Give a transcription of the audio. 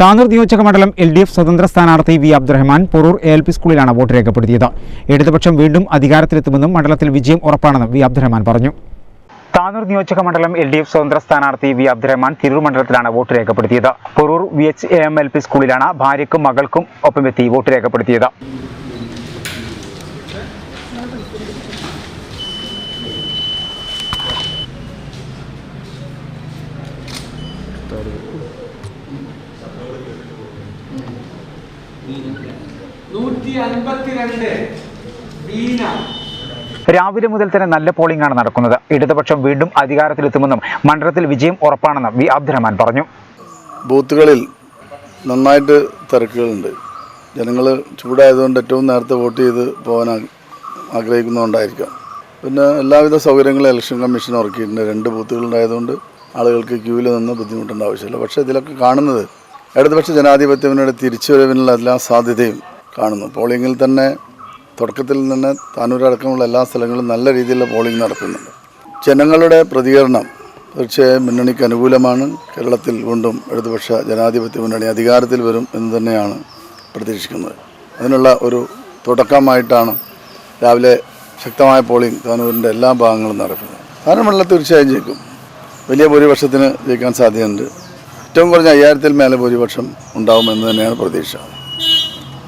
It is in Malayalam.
താനൂർ നിയോജക മണ്ഡലം എൽ ഡി എഫ് സ്വതന്ത്ര സ്ഥാനാർത്ഥി V Abdurahman Porur A L P സ്കൂളിലാണ് വോട്ട് രേഖപ്പെടുത്തിയത്. ഇടതുപക്ഷം വീണ്ടും അധികാരത്തിലെത്തുമെന്നും മണ്ഡലത്തിൽ വിജയം ഉറപ്പാണെന്നും വി അബ്ദുറഹ്മാൻ പറഞ്ഞു. താനൂർ നിയോജക മണ്ഡലം എൽ ഡി എഫ് സ്വതന്ത്ര സ്ഥാനാർത്ഥി വി അബ്ദുറഹ്മാൻ തിരൂർ മണ്ഡലത്തിലാണ് വോട്ട് രേഖപ്പെടുത്തിയത്. Porur V H A M L P സ്കൂളിലാണ് ഭാര്യക്കും മകൾക്കും ഒപ്പമെത്തി വോട്ട് രേഖപ്പെടുത്തിയത്. നൂറ്റി അൻപത്തിരണ്ട് ബീന രാവിലെ മുതൽ തന്നെ നല്ല പോളിംഗ് ആണ് നടക്കുന്നത്. ഇടതുപക്ഷം വീണ്ടും അധികാരത്തിലെത്തുമെന്നും മണ്ഡലത്തിൽ വിജയം ഉറപ്പാണെന്നും വി അബ്ദുറഹ്മാൻ പറഞ്ഞു. ബൂത്തുകളിൽ നന്നായിട്ട് തിരക്കുകളുണ്ട്. ജനങ്ങൾ ചൂടായതുകൊണ്ട് ഏറ്റവും നേരത്തെ വോട്ട് ചെയ്ത് പോകാൻ ആഗ്രഹിക്കുന്നതുകൊണ്ടായിരിക്കാം. പിന്നെ എല്ലാവിധ സൗകര്യങ്ങളും ഇലക്ഷൻ കമ്മീഷൻ ഉറക്കിയിട്ടുണ്ട്. രണ്ട് ബൂത്തുകളുണ്ടായതുകൊണ്ട് ആളുകൾക്ക് ക്യൂവിൽ നിന്ന് ബുദ്ധിമുട്ടേണ്ട ആവശ്യമില്ല. പക്ഷേ ഇതിലൊക്കെ കാണുന്നത് ഇടതുപക്ഷ ജനാധിപത്യത്തിനോട് തിരിച്ചുവരവിനുള്ള എല്ലാ സാധ്യതയും കാണുന്നു. പോളിംഗിൽ തന്നെ തുടക്കത്തിൽ തന്നെ താനൂരടക്കമുള്ള എല്ലാ സ്ഥലങ്ങളും നല്ല രീതിയിലുള്ള പോളിംഗ് നടക്കുന്നുണ്ട്. ജനങ്ങളുടെ പ്രതികരണം തീർച്ചയായും മുന്നണിക്ക് അനുകൂലമാണ്. കേരളത്തിൽ വീണ്ടും ഇടതുപക്ഷ ജനാധിപത്യ മുന്നണി അധികാരത്തിൽ വരും എന്ന് തന്നെയാണ് പ്രതീക്ഷിക്കുന്നത്. അതിനുള്ള ഒരു തുടക്കമായിട്ടാണ് രാവിലെ ശക്തമായ പോളിംഗ് താനൂരിന്റെ എല്ലാ ഭാഗങ്ങളും നടക്കുന്നത്. താനൂർ തീർച്ചയായും ജയിക്കും. വലിയ ഭൂരിപക്ഷത്തിന് ജയിക്കാൻ സാധ്യതയുണ്ട്. ഏറ്റവും കുറഞ്ഞ അയ്യായിരത്തിൽ മേലെ ഭൂരിപക്ഷം ഉണ്ടാവുമെന്ന് തന്നെയാണ് പ്രതീക്ഷ.